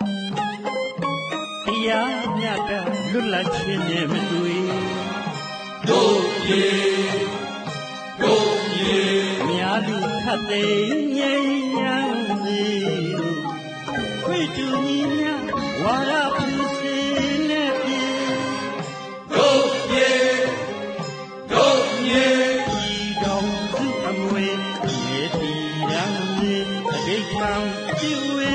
တရားမြတ်တာလွတ်လပ်ခြင်းနဲ့မတွေ့တို့ပြေတို့ပြေများလူခတ်သိငြိမ်းရန်စီခွေတူညီမြဝါရပူစီနဲ့ပြေတို့ပြေတို့ပြေဤတော်သူအမွေရေတီရန်စီအတိတ်မှန်ပြွေ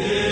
Yeah.